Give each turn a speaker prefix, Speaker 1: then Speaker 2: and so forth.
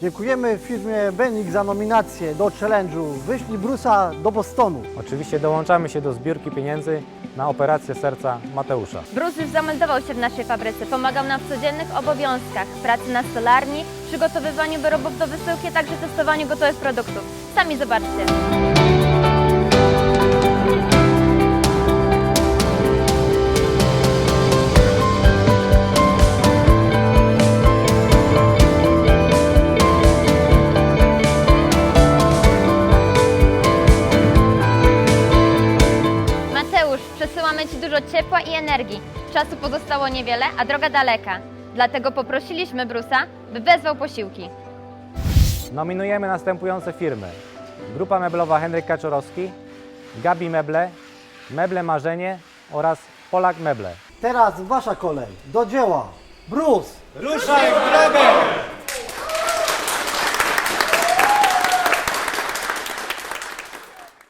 Speaker 1: Dziękujemy firmie Benik za nominację do challenge'u Wyślij Brusa do Bostonu.
Speaker 2: Oczywiście dołączamy się do zbiórki pieniędzy na operację serca Mateusza.
Speaker 3: Bruce już zameldował się w naszej fabryce, pomagał nam w codziennych obowiązkach, pracy na stolarni, przygotowywaniu wyrobów do wysyłki, a także testowaniu gotowych produktów. Sami zobaczcie. Mateusz, przesyłamy Ci dużo ciepła i energii. Czasu pozostało niewiele, a droga daleka. Dlatego poprosiliśmy Brusa, by wezwał posiłki.
Speaker 2: Nominujemy następujące firmy. Grupa meblowa Henryk Kaczorowski, Gabi Meble, Meble Marzenie oraz Polak Meble.
Speaker 1: Teraz wasza kolej. Do dzieła. Bruce!
Speaker 4: Ruszaj w drogę!